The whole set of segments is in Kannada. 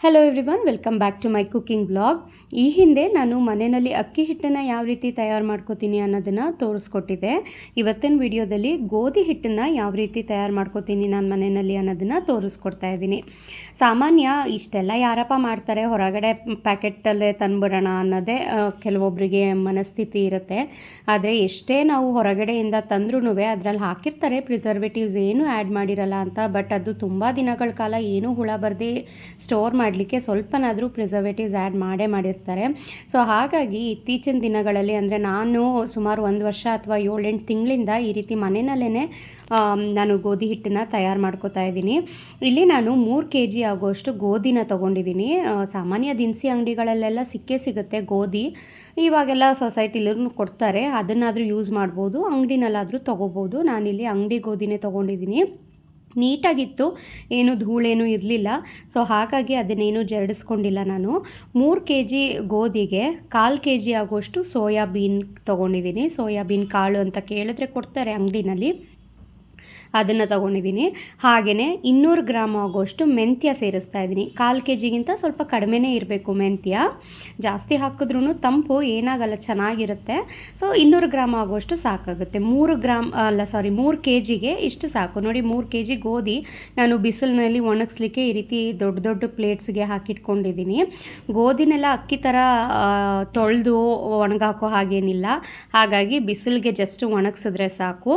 Hello everyone welcome back to my cooking blog ಈ ಹಿಂದೆ ನಾನು ಮನೆಯಲ್ಲಿ ಅಕ್ಕಿ ಹಿಟ್ಟನ್ನು ಯಾವ ರೀತಿ ತಯಾರು ಮಾಡ್ಕೋತೀನಿ ಅನ್ನೋದನ್ನು ತೋರಿಸ್ಕೊಟ್ಟಿದ್ದೆ. ಇವತ್ತಿನ ವಿಡಿಯೋದಲ್ಲಿ ಗೋಧಿ ಹಿಟ್ಟನ್ನು ಯಾವ ರೀತಿ ತಯಾರು ಮಾಡ್ಕೋತೀನಿ ನಾನು ಮನೆಯಲ್ಲಿ ಅನ್ನೋದನ್ನು ತೋರಿಸ್ಕೊಡ್ತಾ ಇದ್ದೀನಿ. ಸಾಮಾನ್ಯ ಇಷ್ಟೆಲ್ಲ ಯಾರಪ್ಪ ಮಾಡ್ತಾರೆ, ಹೊರಗಡೆ ಪ್ಯಾಕೆಟಲ್ಲೇ ತಂದುಬಿಡೋಣ ಅನ್ನೋದೇ ಕೆಲವೊಬ್ಬರಿಗೆ ಮನಸ್ಥಿತಿ ಇರುತ್ತೆ. ಆದರೆ ಎಷ್ಟೇ ನಾವು ಹೊರಗಡೆಯಿಂದ ತಂದ್ರೂ ಅದರಲ್ಲಿ ಹಾಕಿರ್ತಾರೆ ಪ್ರಿಸರ್ವೇಟಿವ್ಸ್ ಏನು ಆ್ಯಡ್ ಮಾಡಿರಲ್ಲ ಅಂತ ಬಟ್ ಅದು ತುಂಬ ದಿನಗಳ ಕಾಲ ಏನೂ ಹುಳ ಬರದೆ ಸ್ಟೋರ್ ಮಾಡಲಿಕ್ಕೆ ಸ್ವಲ್ಪನಾದರೂ ಪ್ರಿಸರ್ವೇಟಿವ್ಸ್ ಆ್ಯಡ್ ಮಾಡೇ ಮಾಡಿರ್ತಾರೆ. ಸೊ ಹಾಗಾಗಿ ಇತ್ತೀಚಿನ ದಿನಗಳಲ್ಲಿ ಅಂದರೆ ನಾನು ಸುಮಾರು ಒಂದು ವರ್ಷ ಅಥವಾ ಏಳೆಂಟು ತಿಂಗಳಿಂದ ಈ ರೀತಿ ಮನೆಯಲ್ಲೇ ನಾನು ಗೋಧಿ ಹಿಟ್ಟನ್ನು ತಯಾರು ಮಾಡ್ಕೋತಾ ಇದ್ದೀನಿ. ಇಲ್ಲಿ ನಾನು ಮೂರು ಕೆ ಜಿ ಆಗೋಷ್ಟು ಗೋಧಿನ ತೊಗೊಂಡಿದ್ದೀನಿ. ಸಾಮಾನ್ಯ ದಿನಸಿ ಅಂಗಡಿಗಳಲ್ಲೆಲ್ಲ ಸಿಕ್ಕೇ ಸಿಗುತ್ತೆ ಗೋಧಿ. ಇವಾಗೆಲ್ಲ ಸೊಸೈಟಿಲೂ ಕೊಡ್ತಾರೆ, ಅದನ್ನಾದರೂ ಯೂಸ್ ಮಾಡ್ಬೋದು, ಅಂಗಡಿನಲ್ಲಾದರೂ ತೊಗೋಬೋದು. ನಾನಿಲ್ಲಿ ಅಂಗಡಿ ಗೋಧಿನೇ ತೊಗೊಂಡಿದ್ದೀನಿ. ನೀಟಾಗಿತ್ತು. ಏನು ಧೂಳೇನೂ ಇರಲಿಲ್ಲ. ಸೊ ಹಾಗಾಗಿ ಅದನ್ನೇನು ಜರಡಿಸ್ಕೊಂಡಿಲ್ಲ ನಾನು. ಮೂರು ಕೆ ಜಿ ಗೋಧಿಗೆ ಕಾಲು ಕೆ ಜಿ ಆಗುವಷ್ಟು ಸೋಯಾಬೀನ್ ತೊಗೊಂಡಿದ್ದೀನಿ. ಸೋಯಾಬೀನ್ ಕಾಳು ಅಂತ ಕೇಳಿದ್ರೆ ಕೊಡ್ತಾರೆ ಅಂಗಡಿನಲ್ಲಿ. ಅದನ್ನು ತೊಗೊಂಡಿದ್ದೀನಿ. ಹಾಗೆಯೇ ಇನ್ನೂರು ಗ್ರಾಮ್ ಆಗೋಷ್ಟು ಮೆಂತ್ಯ ಸೇರಿಸ್ತಾ ಇದ್ದೀನಿ. ಕಾಲು ಕೆ ಜಿಗಿಂತ ಸ್ವಲ್ಪ ಕಡಿಮೆನೇ ಇರಬೇಕು ಮೆಂತ್ಯ. ಜಾಸ್ತಿ ಹಾಕಿದ್ರೂ ತಂಪು, ಏನಾಗಲ್ಲ, ಚೆನ್ನಾಗಿರುತ್ತೆ. ಸೊ ಇನ್ನೂರು ಗ್ರಾಮ್ ಆಗೋಷ್ಟು ಸಾಕಾಗುತ್ತೆ. ಮೂರು ಗ್ರಾಮ್ ಅಲ್ಲ ಸಾರಿ ಮೂರು ಕೆ ಜಿಗೆ ಇಷ್ಟು ಸಾಕು. ನೋಡಿ, ಮೂರು ಕೆ ಜಿ ಗೋಧಿ ನಾನು ಬಿಸಿಲಿನಲ್ಲಿ ಒಣಗಿಸ್ಲಿಕ್ಕೆ ಈ ರೀತಿ ದೊಡ್ಡ ದೊಡ್ಡ ಪ್ಲೇಟ್ಸ್ಗೆ ಹಾಕಿಟ್ಕೊಂಡಿದ್ದೀನಿ. ಗೋಧಿನೆಲ್ಲ ಅಕ್ಕಿ ಥರ ತೊಳೆದು ಒಣಗಾಕೋ ಹಾಗೇನಿಲ್ಲ. ಹಾಗಾಗಿ ಬಿಸಿಲಿಗೆ ಜಸ್ಟ್ ಒಣಗಿಸಿದ್ರೆ ಸಾಕು.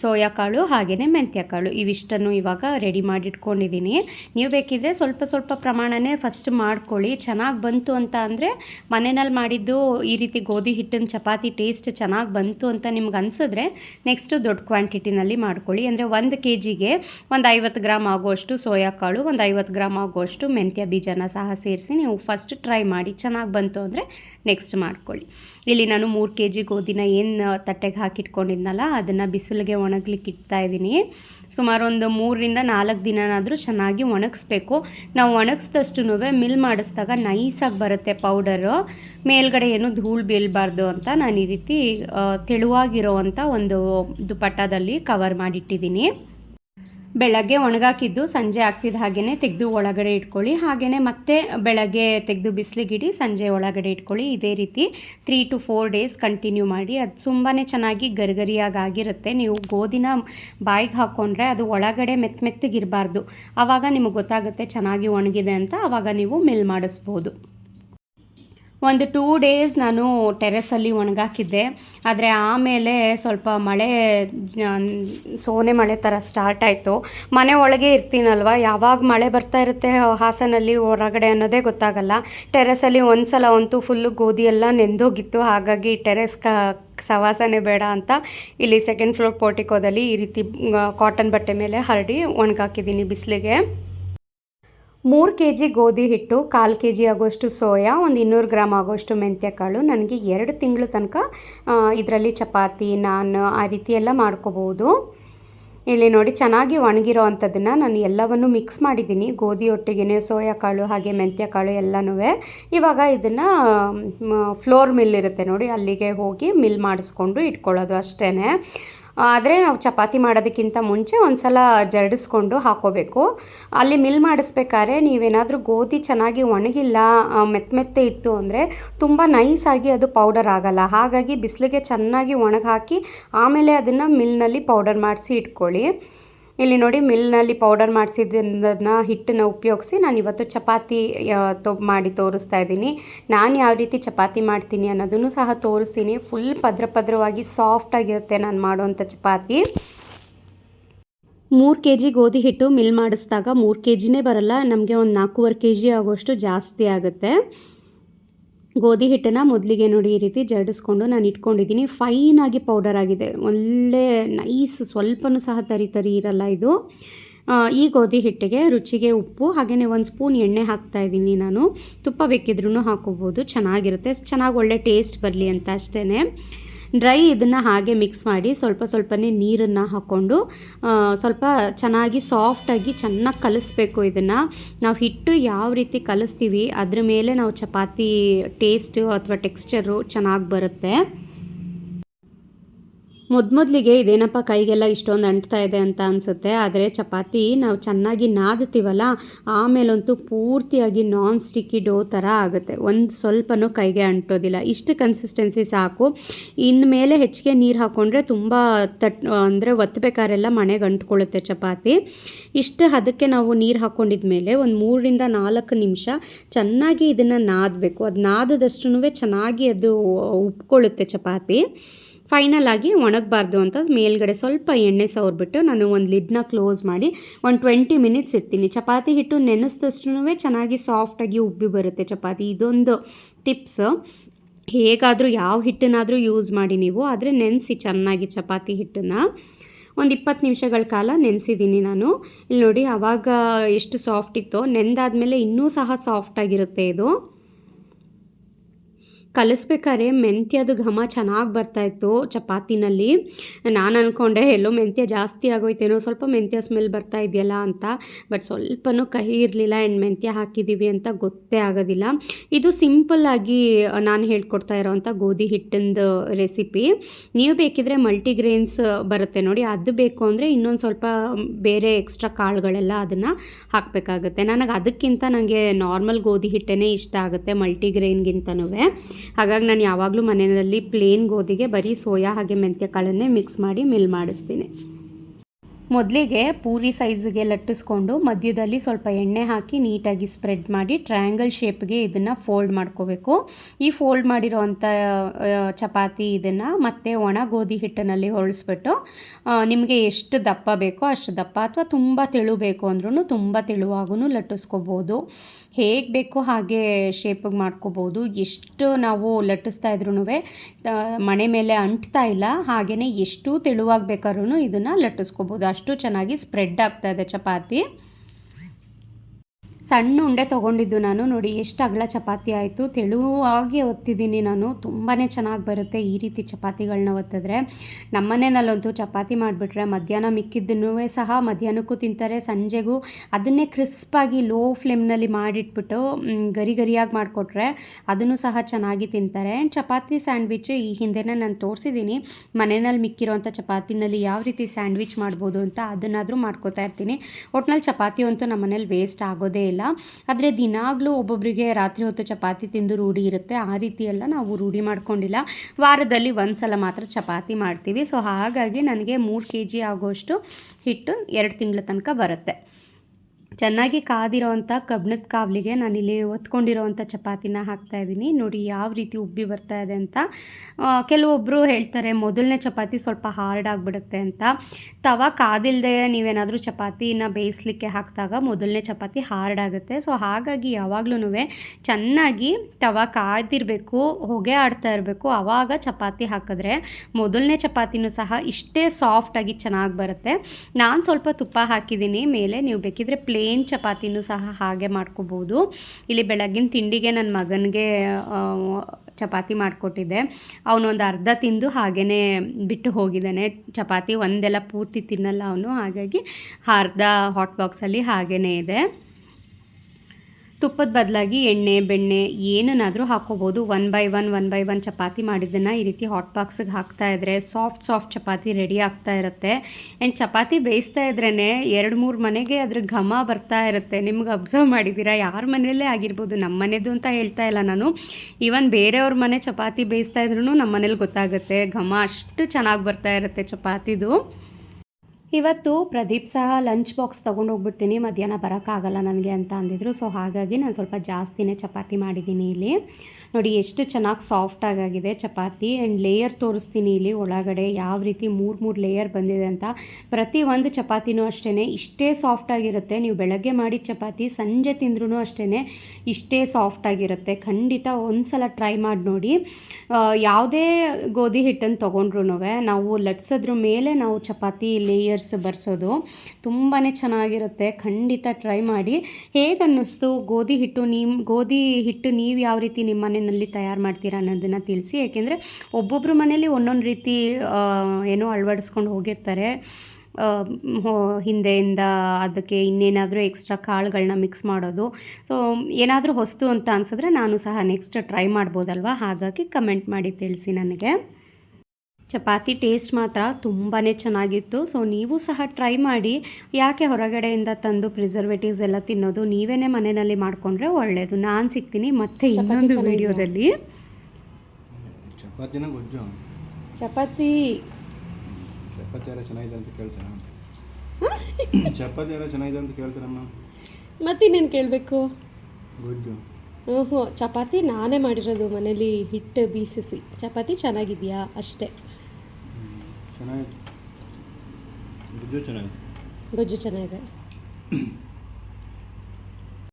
ಸೋಯಾ ಕಾಳು ಹಾಗೆಯೇ ಮೆಂತ್ಯ ಕಾಳು ಇವಿಷ್ಟನ್ನು ಇವಾಗ ರೆಡಿ ಮಾಡಿಟ್ಕೊಂಡಿದ್ದೀನಿ. ನೀವು ಬೇಕಿದ್ರೆ ಸ್ವಲ್ಪ ಸ್ವಲ್ಪ ಪ್ರಮಾಣನೇ ಫಸ್ಟ್ ಮಾಡ್ಕೊಳ್ಳಿ. ಚೆನ್ನಾಗಿ ಬಂತು ಅಂತ ಅಂದರೆ ಮನೆಯಲ್ಲಿ ಮಾಡಿದ್ದು ಈ ರೀತಿ ಗೋಧಿ ಹಿಟ್ಟಿನ ಚಪಾತಿ ಟೇಸ್ಟ್ ಚೆನ್ನಾಗಿ ಬಂತು ಅಂತ ನಿಮ್ಗೆ ಅನಿಸಿದ್ರೆ ನೆಕ್ಸ್ಟು ದೊಡ್ಡ ಕ್ವಾಂಟಿಟಿನಲ್ಲಿ ಮಾಡ್ಕೊಳ್ಳಿ. ಅಂದರೆ ಒಂದು ಕೆ ಜಿಗೆ ಒಂದು ಐವತ್ತು ಗ್ರಾಮ್ ಆಗುವಷ್ಟು ಸೋಯಾ ಕಾಳು ಒಂದು ಐವತ್ತು ಗ್ರಾಮ್ ಆಗುವಷ್ಟು ಮೆಂತ್ಯ ಬೀಜನ ಸಹ ಸೇರಿಸಿ ನೀವು ಫಸ್ಟ್ ಟ್ರೈ ಮಾಡಿ ಚೆನ್ನಾಗಿ ಬಂತು ಅಂದರೆ ನೆಕ್ಸ್ಟ್ ಮಾಡ್ಕೊಳ್ಳಿ. ಇಲ್ಲಿ ನಾನು ಮೂರು ಕೆ ಜಿ ಗೋಧಿನ ಏನು ತಟ್ಟೆಗೆ ಹಾಕಿಟ್ಕೊಂಡಿದ್ನಲ್ಲ, ಅದನ್ನು ಬಿಸಿಲಿಗೆ ಒಣಗ್ಲಿಕ್ಕೆ ಇಡ್ತಾ ಇದ್ದೀನಿ. ಸುಮಾರು ಒಂದು ಮೂರರಿಂದ ನಾಲ್ಕು ದಿನನಾದರೂ ಚೆನ್ನಾಗಿ ಒಣಗಿಸ್ಬೇಕು. ನಾವು ಒಣಗಿಸ್ದಷ್ಟು ಮಿಲ್ ಮಾಡಿಸ್ದಾಗ ನೈಸಾಗಿ ಬರುತ್ತೆ ಪೌಡರು. ಮೇಲ್ಗಡೆ ಏನು ಧೂಳು ಬೀಳಬಾರ್ದು ಅಂತ ನಾನು ಈ ರೀತಿ ತೆಳುವಾಗಿರೋವಂಥ ಒಂದು ದುಪಟ್ಟದಲ್ಲಿ ಕವರ್ ಮಾಡಿಟ್ಟಿದ್ದೀನಿ. ಬೆಳಗ್ಗೆ ಒಣಗಾಕಿದ್ದು ಸಂಜೆ ಆಗ್ತಿದ್ದ ಹಾಗೆಯೇ ತೆಗೆದು ಒಳಗಡೆ ಇಟ್ಕೊಳ್ಳಿ. ಹಾಗೆಯೇ ಮತ್ತೆ ಬೆಳಗ್ಗೆ ತೆಗೆದು ಬಿಸಿಲಿಗಿಡಿ ಸಂಜೆ ಒಳಗಡೆ ಇಟ್ಕೊಳ್ಳಿ. ಇದೇ ರೀತಿ three to four days continue ಮಾಡಿ. ಅದು ತುಂಬಾ ಚೆನ್ನಾಗಿ ಗರಿಗರಿಯಾಗಿ ಆಗಿರುತ್ತೆ ನೀವು ಗೋಧಿನ ಬಾಯಿಗೆ ಹಾಕ್ಕೊಂಡ್ರೆ ಅದು ಒಳಗಡೆ ಮೆತ್ತ ಮೆತ್ತಗಿರಬಾರ್ದು. ಆವಾಗ ನಿಮಗೆ ಗೊತ್ತಾಗುತ್ತೆ ಚೆನ್ನಾಗಿ ಒಣಗಿದೆ ಅಂತ. ಆವಾಗ ನೀವು ಮಿಲ್ ಮಾಡಿಸ್ಬೋದು. ಒಂದು ಟೂ ಡೇಸ್ ನಾನು ಟೆರೆಸಲ್ಲಿ ಒಣಗಾಕಿದ್ದೆ. ಆದರೆ ಆಮೇಲೆ ಸ್ವಲ್ಪ ಮಳೆ ಸೋನೆ ಮಳೆ ಥರ ಸ್ಟಾರ್ಟ್ ಆಯಿತು. ಮನೆ ಒಳಗೆ ಇರ್ತೀನಲ್ವ? ಯಾವಾಗ ಮಳೆ ಬರ್ತಾ ಇರುತ್ತೆ ಹಾಸನಲ್ಲಿ, ಹೊರಗಡೆ ಅನ್ನೋದೇ ಗೊತ್ತಾಗಲ್ಲ. ಟೆರೆಸಲ್ಲಿ ಒಂದು ಸಲ ಅಂತೂ ಫುಲ್ಲು ಗೋಧಿ ಎಲ್ಲ ನೆಂದೋಗಿತ್ತು. ಹಾಗಾಗಿ ಟೆರೆಸ್ ಕ, ಸವಾಸನೆ ಬೇಡ ಅಂತ ಇಲ್ಲಿ ಸೆಕೆಂಡ್ ಫ್ಲೋರ್ ಪೋರ್ಟಿಕೋದಲ್ಲಿ ಈ ರೀತಿ ಕಾಟನ್ ಬಟ್ಟೆ ಮೇಲೆ ಹರಡಿ ಒಣಗಾಕಿದ್ದೀನಿ ಬಿಸಿಲಿಗೆ. ಮೂರು ಕೆ ಜಿ ಗೋಧಿ ಹಿಟ್ಟು, ಕಾಲು ಕೆ ಜಿ ಆಗೋಷ್ಟು ಸೋಯಾ, ಒಂದು ಇನ್ನೂರು ಗ್ರಾಮ್ ಆಗೋಷ್ಟು ಮೆಂತ್ಯ ಕಾಳು ನನಗೆ ಎರಡು ತಿಂಗಳು ತನಕ ಇದರಲ್ಲಿ ಚಪಾತಿ, ನಾನ್ ಆ ರೀತಿ ಎಲ್ಲ ಮಾಡ್ಕೋಬೋದು. ಇಲ್ಲಿ ನೋಡಿ, ಚೆನ್ನಾಗಿ ಒಣಗಿರೋ ಅಂಥದ್ದನ್ನು ನಾನು ಎಲ್ಲವನ್ನು ಮಿಕ್ಸ್ ಮಾಡಿದ್ದೀನಿ. ಗೋಧಿ ಒಟ್ಟಿಗೆ ಸೋಯಾ ಕಾಳು, ಹಾಗೆ ಮೆಂತ್ಯ ಕಾಳು ಎಲ್ಲನೂ ಇವಾಗ ಇದನ್ನು ಫ್ಲೋರ್ ಮಿಲ್ ಇರುತ್ತೆ ನೋಡಿ, ಅಲ್ಲಿಗೆ ಹೋಗಿ ಮಿಲ್ ಮಾಡಿಸ್ಕೊಂಡು ಇಟ್ಕೊಳ್ಳೋದು ಅಷ್ಟೇ ಆದರೆ ನಾವು ಚಪಾತಿ ಮಾಡೋದಕ್ಕಿಂತ ಮುಂಚೆ ಒಂದು ಸಲ ಜರಡಿಸ್ಕೊಂಡು ಹಾಕೋಬೇಕು. ಅಲ್ಲಿ ಮಿಲ್ ಮಾಡಿಸ್ಬೇಕಾದ್ರೆ ನೀವೇನಾದರೂ ಗೋಧಿ ಚೆನ್ನಾಗಿ ಒಣಗಿಲ್ಲ ಮೆತ್ತ ಮೆತ್ತೆ ಇತ್ತು ಅಂದರೆ ತುಂಬ ನೈಸಾಗಿ ಅದು ಪೌಡರ್ ಆಗಲ್ಲ. ಹಾಗಾಗಿ ಬಿಸಿಲಿಗೆ ಚೆನ್ನಾಗಿ ಒಣಗಿ ಹಾಕಿ ಆಮೇಲೆ ಅದನ್ನು ಮಿಲ್ನಲ್ಲಿ ಪೌಡರ್ ಮಾಡಿಸಿ ಇಟ್ಕೊಳ್ಳಿ. ಇಲ್ಲಿ ನೋಡಿ ಮಿಲ್ನಲ್ಲಿ ಪೌಡರ್ ಮಾಡಿಸಿದ್ದನ್ನ ಹಿಟ್ಟನ್ನು ಉಪಯೋಗಿಸಿ ನಾನು ಇವತ್ತು ಚಪಾತಿ ತೊ, ಮಾಡಿ ತೋರಿಸ್ತಾ ಇದ್ದೀನಿ. ನಾನು ಯಾವ ರೀತಿ ಚಪಾತಿ ಮಾಡ್ತೀನಿ ಅನ್ನೋದನ್ನು ಸಹ ತೋರಿಸ್ತೀನಿ. ಫುಲ್ ಪದ್ರ ಪದ್ರವಾಗಿ ಸಾಫ್ಟಾಗಿರುತ್ತೆ ನಾನು ಮಾಡುವಂಥ ಚಪಾತಿ. ಮೂರು ಕೆ ಜಿ ಗೋಧಿ ಹಿಟ್ಟು ಮಿಲ್ ಮಾಡಿಸಿದಾಗ ಮೂರು ಕೆ ಜಿನೇ ಬರಲ್ಲ, ನಮಗೆ ಒಂದು ನಾಲ್ಕೂವರೆ ಕೆ ಜಿ ಆಗೋಷ್ಟು ಜಾಸ್ತಿ ಆಗುತ್ತೆ. ಗೋಧಿ ಹಿಟ್ಟನ್ನು ಮೊದಲಿಗೆ ನೋಡಿ ಈ ರೀತಿ ಜರಡಿಸ್ಕೊಂಡು ನಾನು ಇಟ್ಕೊಂಡಿದ್ದೀನಿ. ಫೈನಾಗಿ ಪೌಡರ್ ಆಗಿದೆ. ಒಳ್ಳೆ ನೈಸ್ ಸ್ವಲ್ಪನೂ ಸಹ ತರಿ ತರಿ ಇರಲ್ಲ ಇದು. ಈ ಗೋಧಿ ಹಿಟ್ಟಿಗೆ ರುಚಿಗೆ ಉಪ್ಪು ಹಾಗೆಯೇ ಒಂದು ಸ್ಪೂನ್ ಎಣ್ಣೆ ಹಾಕ್ತಾ ಇದ್ದೀನಿ ನಾನು. ತುಪ್ಪ ಬೇಕಿದ್ರೂ ಹಾಕೋಬೋದು. ಚೆನ್ನಾಗಿರುತ್ತೆ. ಚೆನ್ನಾಗಿ ಒಳ್ಳೆ ಟೇಸ್ಟ್ ಬರಲಿ ಅಂತ ಅಷ್ಟೇ ಡ್ರೈ ಇದನ್ನು ಹಾಗೆ ಮಿಕ್ಸ್ ಮಾಡಿ ಸ್ವಲ್ಪ ಸ್ವಲ್ಪನೇ ನೀರನ್ನು ಹಾಕ್ಕೊಂಡು ಸ್ವಲ್ಪ ಚೆನ್ನಾಗಿ ಸಾಫ್ಟಾಗಿ ಚೆನ್ನಾಗಿ ಕಲಿಸ್ಬೇಕು ಇದನ್ನು. ನಾವು ಹಿಟ್ಟು ಯಾವ ರೀತಿ ಕಲಿಸ್ತೀವಿ, ಅದ್ರ ಮೇಲೆ ನಾವು ಚಪಾತಿ ಟೇಸ್ಟು ಅಥವಾ ಟೆಕ್ಸ್ಚರು ಚೆನ್ನಾಗಿ ಬರುತ್ತೆ. ಮೊದಮೊದಲಿಗೆ ಇದೇನಪ್ಪ ಕೈಗೆಲ್ಲ ಇಷ್ಟೊಂದು ಅಂಟ್ತಾ ಇದೆ ಅಂತ ಅನಿಸುತ್ತೆ. ಆದರೆ ಚಪಾತಿ ನಾವು ಚೆನ್ನಾಗಿ ನಾದ್ತೀವಲ್ಲ, ಆಮೇಲಂತೂ ಪೂರ್ತಿಯಾಗಿ ನಾನ್ ಸ್ಟಿಕ್ಕಿ ಡೋ ಥರ ಆಗುತ್ತೆ. ಒಂದು ಸ್ವಲ್ಪನೂ ಕೈಗೆ ಅಂಟೋದಿಲ್ಲ. ಇಷ್ಟು ಕನ್ಸಿಸ್ಟೆನ್ಸಿ ಸಾಕು. ಇನ್ಮೇಲೆ ಹೆಚ್ಚಿಗೆ ನೀರು ಹಾಕ್ಕೊಂಡ್ರೆ ತುಂಬ ತಟ್, ಅಂದರೆ ಒತ್ತಬೇಕಾರೆಲ್ಲ ಮನೆಗೆ ಅಂಟ್ಕೊಳ್ಳುತ್ತೆ ಚಪಾತಿ. ಇಷ್ಟು ಅದಕ್ಕೆ ನಾವು ನೀರು ಹಾಕ್ಕೊಂಡಿದ್ಮೇಲೆ ಒಂದು ಮೂರರಿಂದ ನಾಲ್ಕು ನಿಮಿಷ ಚೆನ್ನಾಗಿ ಇದನ್ನು ನಾದಬೇಕು. ಅದು ನಾದದಷ್ಟು ಚೆನ್ನಾಗಿ ಅದು ಉಪ್ಕೊಳ್ಳುತ್ತೆ ಚಪಾತಿ. ಫೈನಲ್ ಆಗಿ ಒಣಗಬಾರ್ದು ಅಂತ ಮೇಲ್ಗಡೆ ಸ್ವಲ್ಪ ಎಣ್ಣೆ ಸವರ್ಬಿಟ್ಟು ನಾನು ಒಂದು ಲಿಡ್ನ ಕ್ಲೋಸ್ ಮಾಡಿ ಒಂದು ಟ್ವೆಂಟಿ ಮಿನಿಟ್ಸ್ ಇರ್ತೀನಿ ಚಪಾತಿ ಹಿಟ್ಟು ನೆನೆಸಿದಷ್ಟು ಚೆನ್ನಾಗಿ ಸಾಫ್ಟಾಗಿ ಉಬ್ಬಿ ಬರುತ್ತೆ ಚಪಾತಿ. ಇದೊಂದು ಟಿಪ್ಸ್ ಹೇಗಾದರೂ ಯಾವ ಹಿಟ್ಟನ್ನಾದರೂ ಯೂಸ್ ಮಾಡಿ ನೀವು, ಆದರೆ ನೆನೆಸಿ ಚೆನ್ನಾಗಿ ಚಪಾತಿ ಹಿಟ್ಟನ್ನು. ಒಂದು ಇಪ್ಪತ್ತು ನಿಮಿಷಗಳ ಕಾಲ ನೆನೆಸಿದ್ದೀನಿ ನಾನು. ಇಲ್ಲಿ ನೋಡಿ ಆವಾಗ ಎಷ್ಟು ಸಾಫ್ಟ್ ಇತ್ತೋ, ನೆಂದಾದ್ಮೇಲೆ ಇನ್ನೂ ಸಹ ಸಾಫ್ಟಾಗಿರುತ್ತೆ ಇದು. ಕಲಿಸ್ಬೇಕಾದ್ರೆ ಮೆಂತ್ಯದ ಘಮ ಚೆನ್ನಾಗಿ ಬರ್ತಾಯಿತ್ತು ಚಪಾತಿನಲ್ಲಿ. ನಾನು ಅಂದ್ಕೊಂಡೆ ಎಲ್ಲೋ ಮೆಂತ್ಯ ಜಾಸ್ತಿ ಆಗೋಯ್ತೇನೋ, ಸ್ವಲ್ಪ ಮೆಂತ್ಯ ಸ್ಮೆಲ್ ಬರ್ತಾ ಇದೆಯಲ್ಲ ಅಂತ. ಬಟ್ ಸ್ವಲ್ಪನೂ ಕಹಿ ಇರಲಿಲ್ಲ ಆ್ಯಂಡ್ ಮೆಂತ್ಯ ಹಾಕಿದ್ದೀವಿ ಅಂತ ಗೊತ್ತೇ ಆಗೋದಿಲ್ಲ. ಇದು ಸಿಂಪಲ್ಲಾಗಿ ನಾನು ಹೇಳ್ಕೊಡ್ತಾ ಇರೋವಂಥ ಗೋಧಿ ಹಿಟ್ಟಿಂದು ರೆಸಿಪಿ. ನೀವು ಬೇಕಿದ್ರೆ ಮಲ್ಟಿಗ್ರೇನ್ಸ್ ಬರುತ್ತೆ ನೋಡಿ. ಅದು ಬೇಕು ಅಂದರೆ ಇನ್ನೊಂದು ಸ್ವಲ್ಪ ಬೇರೆ ಎಕ್ಸ್ಟ್ರಾ ಕಾಳುಗಳೆಲ್ಲ ಅದನ್ನು ಹಾಕಬೇಕಾಗುತ್ತೆ. ನನಗೆ ಅದಕ್ಕಿಂತ ನನಗೆ ನಾರ್ಮಲ್ ಗೋಧಿ ಹಿಟ್ಟೇ ಇಷ್ಟ ಆಗುತ್ತೆ ಮಲ್ಟಿಗ್ರೇನ್ಗಿಂತನೂ ಹಾಗಾಗಿ ನಾನು ಯಾವಾಗಲೂ ಮನೆಯಲ್ಲಿ ಪ್ಲೇನ್ ಗೋಧಿಗೆ ಬರೀ ಸೋಯಾ ಹಾಗೆ ಮೆಂತ್ಯ ಕಾಳನ್ನೇ ಮಿಕ್ಸ್ ಮಾಡಿ ಮಿಲ್ ಮಾಡಿಸ್ತೀನಿ. ಮೊದಲಿಗೆ ಪೂರಿ ಸೈಜ್ಗೆ ಲಟ್ಟಿಸ್ಕೊಂಡು ಮಧ್ಯದಲ್ಲಿ ಸ್ವಲ್ಪ ಎಣ್ಣೆ ಹಾಕಿ ನೀಟಾಗಿ ಸ್ಪ್ರೆಡ್ ಮಾಡಿ ಟ್ರಯಾಂಗಲ್ ಶೇಪ್ಗೆ ಇದನ್ನು ಫೋಲ್ಡ್ ಮಾಡ್ಕೋಬೇಕು. ಈ ಫೋಲ್ಡ್ ಮಾಡಿರೋ ಅಂಥ ಚಪಾತಿ ಇದನ್ನು ಮತ್ತೆ ಒಣ ಗೋಧಿ ಹಿಟ್ಟಿನಲ್ಲಿ ಹೊಳಿಸ್ಬಿಟ್ಟು ನಿಮಗೆ ಎಷ್ಟು ದಪ್ಪ ಬೇಕೋ ಅಷ್ಟು ದಪ್ಪ ಅಥವಾ ತುಂಬ ತೆಳು ಬೇಕು ಅಂದ್ರೂ ತುಂಬ ತೆಳುವಾಗೂ ಲಟ್ಟಿಸ್ಕೋಬೋದು. ಹೇಗೆ ಬೇಕೋ ಹಾಗೆ ಶೇಪಿಗೆ ಮಾಡ್ಕೋಬೋದು. ಎಷ್ಟು ನಾವು ಲಟ್ಟಿಸ್ತಾ ಇದ್ರೂ ಮಣೆ ಮೇಲೆ ಅಂಟ್ತಾ ಇಲ್ಲ ಹಾಗೆಯೇ ಎಷ್ಟು ತೆಳುವಾಗಿ ಬೇಕಾದ್ರೂ ಇದನ್ನು ಲಟ್ಟಿಸ್ಕೋಬೋದು. ಅಷ್ಟು ಚೆನ್ನಾಗಿ ಸ್ಪ್ರೆಡ್ ಆಗ್ತಾ ಇದೆ ಚಪಾತಿ. ಸಣ್ಣ ಉಂಡೆ ತೊಗೊಂಡಿದ್ದು ನಾನು. ನೋಡಿ, ಎಷ್ಟು ಅಗಲ ಚಪಾತಿ ಆಯಿತು. ತೆಳುವಾಗಿ ಒತ್ತಿದ್ದೀನಿ ನಾನು. ತುಂಬಾ ಚೆನ್ನಾಗಿ ಬರುತ್ತೆ ಈ ರೀತಿ ಚಪಾತಿಗಳನ್ನ ಒತ್ತಿದ್ರೆ. ನಮ್ಮನೆಯಲ್ಲಂತೂ ಚಪಾತಿ ಮಾಡಿಬಿಟ್ರೆ ಮಧ್ಯಾಹ್ನ ಮಿಕ್ಕಿದ್ದನ್ನು ಸಹ ಮಧ್ಯಾಹ್ನಕ್ಕೂ ತಿಂತಾರೆ. ಸಂಜೆಗೂ ಅದನ್ನೇ ಕ್ರಿಸ್ಪಾಗಿ ಲೋ ಫ್ಲೇಮ್ನಲ್ಲಿ ಮಾಡಿಟ್ಬಿಟ್ಟು ಗರಿ ಗರಿಯಾಗಿ ಮಾಡಿಕೊಟ್ರೆ ಅದನ್ನು ಸಹ ಚೆನ್ನಾಗಿ ತಿಂತಾರೆ. ಚಪಾತಿ ಸ್ಯಾಂಡ್ವಿಚ್ ಈ ಹಿಂದೆನೇ ನಾನು ತೋರಿಸಿದ್ದೀನಿ. ಮನೆಯಲ್ಲಿ ಮಿಕ್ಕಿರುವಂಥ ಚಪಾತಿನಲ್ಲಿ ಯಾವ ರೀತಿ ಸ್ಯಾಂಡ್ವಿಚ್ ಮಾಡ್ಬೋದು ಅಂತ ಅದನ್ನಾದರೂ ಮಾಡ್ಕೋತಾ ಇರ್ತೀನಿ. ಒಟ್ನಲ್ಲಿ ಚಪಾತಿ ಅಂತೂ ನಮ್ಮ ಮನೇಲಿ ವೇಸ್ಟ್ ಆಗೋದೇ ಇಲ್ಲ. ಇಲ್ಲ. ಆದರೆ ದಿನಾಗಲೂ ಒಬ್ಬೊಬ್ಬರಿಗೆ ರಾತ್ರಿ ಹೊತ್ತು ಚಪಾತಿ ತಿಂದು ರೂಢಿ ಇರುತ್ತೆ. ಆ ರೀತಿ ಎಲ್ಲ ನಾವು ರೂಢಿ ಮಾಡ್ಕೊಂಡಿಲ್ಲ. ವಾರದಲ್ಲಿ ಒಂದು ಸಲ ಮಾತ್ರ ಚಪಾತಿ ಮಾಡ್ತೀವಿ. ಸೊ ಹಾಗಾಗಿ ನನಗೆ ಮೂರು ಕೆ ಜಿ ಆಗೋಷ್ಟು ಹಿಟ್ಟು ಎರಡು ತಿಂಗಳ ತನಕ ಬರುತ್ತೆ. ಚೆನ್ನಾಗಿ ಕಾದಿರೋವಂಥ ಕಬ್ಣದ ಕಾವಲಿಗೆ ನಾನಿಲ್ಲಿ ಒತ್ಕೊಂಡಿರೋವಂಥ ಚಪಾತಿನ ಹಾಕ್ತಾಯಿದ್ದೀನಿ ನೋಡಿ ಯಾವ ರೀತಿ ಉಬ್ಬಿ ಬರ್ತಾ ಇದೆ ಅಂತ. ಕೆಲವೊಬ್ಬರು ಹೇಳ್ತಾರೆ ಮೊದಲನೇ ಚಪಾತಿ ಸ್ವಲ್ಪ ಹಾರ್ಡ್ ಆಗಿಬಿಡುತ್ತೆ ಅಂತ. ತವ ಕಾದಿಲ್ಲದೆ ನೀವೇನಾದರೂ ಚಪಾತಿನ ಬೇಯಿಸ್ಲಿಕ್ಕೆ ಹಾಕಿದಾಗ ಮೊದಲನೇ ಚಪಾತಿ ಹಾರ್ಡ್ ಆಗುತ್ತೆ. ಸೊ ಹಾಗಾಗಿ ಯಾವಾಗ್ಲೂ ಚೆನ್ನಾಗಿ ತವ ಕಾದಿರಬೇಕು, ಹೊಗೆ ಆಡ್ತಾ ಇರಬೇಕು. ಆವಾಗ ಚಪಾತಿ ಹಾಕಿದ್ರೆ ಮೊದಲನೇ ಚಪಾತಿನೂ ಸಹ ಇಷ್ಟೇ ಸಾಫ್ಟಾಗಿ ಚೆನ್ನಾಗಿ ಬರುತ್ತೆ. ನಾನು ಸ್ವಲ್ಪ ತುಪ್ಪ ಹಾಕಿದ್ದೀನಿ. ಮೇಲೆ ನೀವು ಬೇಕಿದ್ರೆ ಪ್ಲೇ ಪ್ಲೇನ್ ಚಪಾತಿನೂ ಸಹ ಹಾಗೆ ಮಾಡ್ಕೋಬೋದು. ಇಲ್ಲಿ ಬೆಳಗ್ಗಿನ ತಿಂಡಿಗೆ ನನ್ನ ಮಗನಿಗೆ ಚಪಾತಿ ಮಾಡಿಕೊಟ್ಟಿದ್ದೆ. ಅವನೊಂದು ಅರ್ಧ ತಿಂದು ಹಾಗೇ ಬಿಟ್ಟು ಹೋಗಿದ್ದಾನೆ. ಚಪಾತಿ ಒಂದೆಲ್ಲ ಪೂರ್ತಿ ತಿನ್ನಲ್ಲ ಅವನು. ಹಾಗಾಗಿ ಅರ್ಧ ಹಾಟ್ ಬಾಕ್ಸಲ್ಲಿ ಹಾಗೇ ಇದೆ. ತುಪ್ಪದ ಬದಲಾಗಿ ಎಣ್ಣೆ, ಬೆಣ್ಣೆ ಏನನ್ನಾದರೂ ಹಾಕ್ಕೋಬೋದು. One by one one by one chapati ಮಾಡಿದ್ದನ್ನು ಈ ರೀತಿ ಹಾಟ್ ಬಾಕ್ಸಿಗೆ ಹಾಕ್ತಾ ಇದ್ದರೆ ಸಾಫ್ಟ್ ಸಾಫ್ಟ್ ಚಪಾತಿ ರೆಡಿ ಆಗ್ತಾ ಇರುತ್ತೆ. ಆ್ಯಂಡ್ ಚಪಾತಿ ಬೇಯಿಸ್ತಾ ಇದ್ರೇ ಎರಡು, ಮೂರು ಮನೆಗೆ ಅದ್ರ ಘಮ ಬರ್ತಾ ಇರುತ್ತೆ. ನಿಮ್ಗೆ ಅಬ್ಸರ್ವ್ ಮಾಡಿದ್ದೀರಾ? ಯಾರ ಮನೆಯಲ್ಲೇ ಆಗಿರ್ಬೋದು. ನಮ್ಮ ಮನೆಯದು ಅಂತ ಹೇಳ್ತಾ ಇಲ್ಲ ನಾನು. ಈವನ್ ಬೇರೆಯವ್ರ ಮನೆ ಚಪಾತಿ ಬೇಯಿಸ್ತಾ ಇದ್ರೂ ನಮ್ಮ ಮನೇಲಿ ಗೊತ್ತಾಗುತ್ತೆ. ಘಮ ಅಷ್ಟು ಚೆನ್ನಾಗಿ ಬರ್ತಾ ಇರುತ್ತೆ ಚಪಾತಿದು. ಇವತ್ತು ಪ್ರದೀಪ್ ಸಹ ಲಂಚ್ ಬಾಕ್ಸ್ ತೊಗೊಂಡು ಹೋಗ್ಬಿಡ್ತೀನಿ. ಮಧ್ಯಾಹ್ನ ಬರೋಕ್ಕಾಗಲ್ಲ ನನಗೆ ಅಂತ ಅಂದಿದ್ರು. ಸೊ ಹಾಗಾಗಿ ನಾನು ಸ್ವಲ್ಪ ಜಾಸ್ತಿನೇ ಚಪಾತಿ ಮಾಡಿದ್ದೀನಿ ಇಲ್ಲಿ. ನೋಡಿ, ಎಷ್ಟು ಚೆನ್ನಾಗಿ ಸಾಫ್ಟ್ ಆಗಿದೆ ಚಪಾತಿ. ಆ್ಯಂಡ್ ಲೇಯರ್ ತೋರಿಸ್ತೀನಿ ಇಲ್ಲಿ ಒಳಗಡೆ ಯಾವ ರೀತಿ ಮೂರು ಮೂರು ಲೇಯರ್ ಬಂದಿದೆ ಅಂತ. ಪ್ರತಿ ಒಂದು ಚಪಾತಿನೂ ಅಷ್ಟೇ ಇಷ್ಟೇ ಸಾಫ್ಟಾಗಿರುತ್ತೆ ನೀವು ಬೆಳಗ್ಗೆ ಮಾಡಿದ ಚಪಾತಿ, ಸಂಜೆ ತಿಂದ್ರೂ ಅಷ್ಟೇ ಇಷ್ಟೇ ಸಾಫ್ಟಾಗಿರುತ್ತೆ ಖಂಡಿತ ಒಂದು ಸಲ ಟ್ರೈ ಮಾಡಿ ನೋಡಿ. ಯಾವುದೇ ಗೋಧಿ ಹಿಟ್ಟನ್ನು ತೊಗೊಂಡ್ರು ನಾವು ಲಟ್ಸೋದ್ರ ಮೇಲೆ ನಾವು ಚಪಾತಿ ಲೇಯರ್ ಲೇಯರ್ಸ್ ಬರ್ಸೋದು ತುಂಬಾ ಚೆನ್ನಾಗಿರುತ್ತೆ. ಖಂಡಿತ ಟ್ರೈ ಮಾಡಿ. ಹೇಗೆ ಅನ್ನಿಸ್ತು ಗೋಧಿ ಹಿಟ್ಟು ನಿಮ್ಮ ಗೋಧಿ ಹಿಟ್ಟು ನೀವು ಯಾವ ರೀತಿ ನಿಮ್ಮ ಮನೆಯಲ್ಲಿ ತಯಾರು ಮಾಡ್ತೀರಾ ಅನ್ನೋದನ್ನು ತಿಳಿಸಿ. ಏಕೆಂದರೆ ಒಬ್ಬೊಬ್ಬರು ಮನೇಲಿ ಒಂದೊಂದು ರೀತಿ ಏನೋ ಅಳವಡಿಸ್ಕೊಂಡು ಹೋಗಿರ್ತಾರೆ. ಹಿಂದೆಯಿಂದ ಅದಕ್ಕೆ ಇನ್ನೇನಾದರೂ ಎಕ್ಸ್ಟ್ರಾ ಕಾಳುಗಳನ್ನ ಮಿಕ್ಸ್ ಮಾಡೋದು. ಸೊ ಏನಾದರೂ ಹೊಸ್ತು ಅಂತ ಅನ್ಸಿದ್ರೆ ನಾನು ಸಹ ನೆಕ್ಸ್ಟ್ ಟ್ರೈ ಮಾಡ್ಬೋದಲ್ವಾ? ಹಾಗಾಗಿ ಕಮೆಂಟ್ ಮಾಡಿ ತಿಳಿಸಿ ನನಗೆ. ಚಪಾತಿ ಟೇಸ್ಟ್ ಮಾತ್ರ ತುಂಬಾ ಚೆನ್ನಾಗಿತ್ತು. ಸೊ ನೀವು ಸಹ ಟ್ರೈ ಮಾಡಿ. ಯಾಕೆ ಹೊರಗಡೆಯಿಂದ ತಂದು ಪ್ರಿಸರ್ವೇಟಿವ್ಸ್ ಎಲ್ಲ ತಿನ್ನೋದು ನೀವೇ ಮನೆಯಲ್ಲಿ ಮಾಡಿಕೊಂಡ್ರೆ ಒಳ್ಳೆಯದು ನಾನು ಸಿಗ್ತೀನಿ. ಮತ್ತೆ ಇನ್ನೊಂದು? ವಿಡಿಯೋದಲ್ಲಿ. ಚಪಾತಿನ ಗೊಜ್ಜು. ಚಪಾತಿ. ಚಪಾತಿ ಎಲ್ಲ ಚೆನ್ನಾಗಿದೆ ಅಂತ ಕೇಳ್ತೀರಾ? ಚಪಾತಿ ಎಲ್ಲ ಚೆನ್ನಾಗಿದೆ ಅಂತ ಕೇಳ್ತೀರಮ್ಮ ಮತ್ತಿನ್ನೇನು ಕೇಳಬೇಕು? ಗೊಜ್ಜು. ಓಹೋ ಚಪಾತಿ ನಾನೇ ಮಾಡಿರೋದು ಮನೇಲಿ ಹಿಟ್ಟು ಬೀಸಿಸಿ. ಚಪಾತಿ ಚೆನ್ನಾಗಿದೆಯಾ? ಅಷ್ಟೇ. ಚೆನ್ನಾಗಿದೆ ಗೊಜ್ಜು ಚೆನ್ನಾಗಿದೆ. ಗೊಜ್ಜು ಚೆನ್ನಾಗಿದೆ.